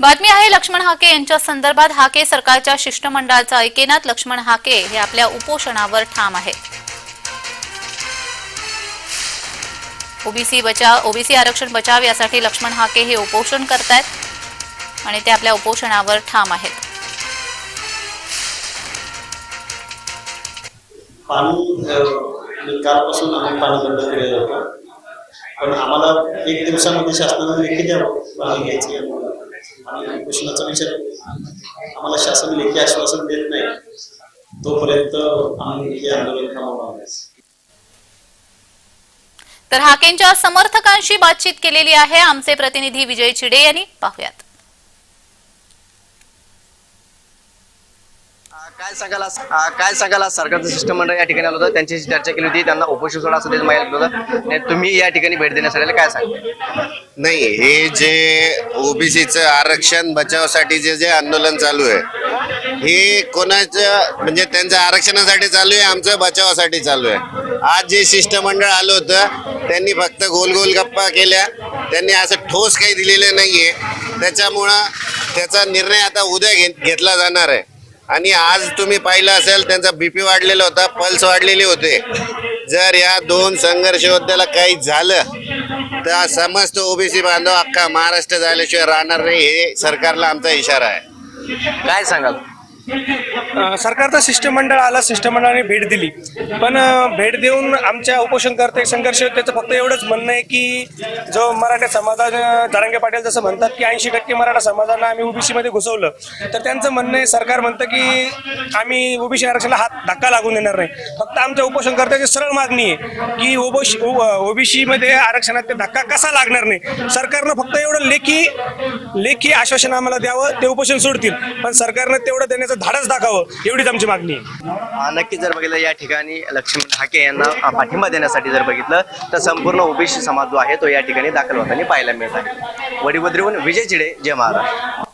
बातमी आहे लक्ष्मण हाके यांच्या संदर्भात हाके सरकारच्या शिष्टमंडळाचा ऐकेनात लक्ष्मण हाके हे आपल्या उपोषणावर ठाम आहे. ओबीसी बचाव ओबीसी आरक्षण बचाव यासाठी लक्ष्मण हाके हे उपोषण करतायत आणि ते आपल्या उपोषणावर ठाम आहेत. पाणी म्हणजे कालपासून आम्ही पाणी बंद केलेलं होतं. पण आम्हाला एक दिवसामध्ये शासनाने लेखी द्यावं पाणी घ्यायची आणि उपोषणाचा विचार आम्हाला शासन लेखी आश्वासन देत नाही. तोपर्यंत आम्ही हे आंदोलन थांबवणार नाही. तर हाकेंच्या समर्थकांशी बातचीत केलेली आहे आमचे प्रतिनिधी विजय चिडे यांनी. पाहूयात. काय सांगाल काय सांगाल आज सरकारचं शिष्टमंडळ या ठिकाणी आलं होतं? त्यांच्याशी चर्चा केली होती. त्यांना उपोषण सोडा असं माहिती होतं. आणि तुम्ही या ठिकाणी भेट देण्यासाठी काय सांगा नाही हे जे ओबीसीचं आरक्षण बचावासाठी जे जे आंदोलन चालू आहे हे कोणाचं म्हणजे त्यांच्या आरक्षणासाठी चालू आहे आमचं बचावासाठी चालू आहे. आज जे शिष्टमंडळ आलं होतं त्यांनी फक्त गोल गोल गप्पा केल्या. त्यांनी असं ठोस काही दिलेलं नाहीये. त्याच्यामुळं त्याचा निर्णय आता उद्या घेतला जाणार आहे. आणि आज तुम्ही पाहिलं असेल त्यांचा बीपी वाढलेला होता पल्स वाढलेले होते. जर या दोन संघर्ष योद्ध्याला काही झालं तर समस्त ओबीसी बांधव अख्खा महाराष्ट्र झाल्याशिवाय राहणार नाही हे सरकारला आमचा इशारा आहे. काय सांगाल? सरकारचं शिष्टमंडळ आलं शिष्टमंडळाने भेट दिली. पण भेट देऊन आमच्या उपोषणकर्ते संघर्ष त्याचं फक्त एवढंच म्हणणं आहे की जो मराठा समाजानं जरांगे पाटील जसं म्हणतात की ऐंशी टक्के मराठा समाजानं आम्ही ओबीसीमध्ये घुसवलं. तर त्यांचं म्हणणं आहे सरकार म्हणतं की आम्ही ओबीसी आरक्षणाला हात धक्का लागून देणार नाही. फक्त आमच्या उपोषणकर्त्याची सरळ मागणी आहे की ओबीसी ओबीसीमध्ये आरक्षणात ते धक्का कसा लागणार नाही? सरकारनं फक्त एवढं लेखी लेखी आश्वासन आम्हाला द्यावं ते उपोषण सोडतील. पण सरकारनं तेवढं देण्याचं धाडस दाखवावं एवढीच आमची मागणी आहे. नक्कीच जर बघितलं या ठिकाणी लक्ष्मण हाके यांना पाठिंबा देण्यासाठी जर बघितलं तर संपूर्ण ओबीसी समाज जो आहे तो या ठिकाणी दाखल होताना पाहायला मिळत आहे. वडीवद्रीहून विजय चिडे जय महाराज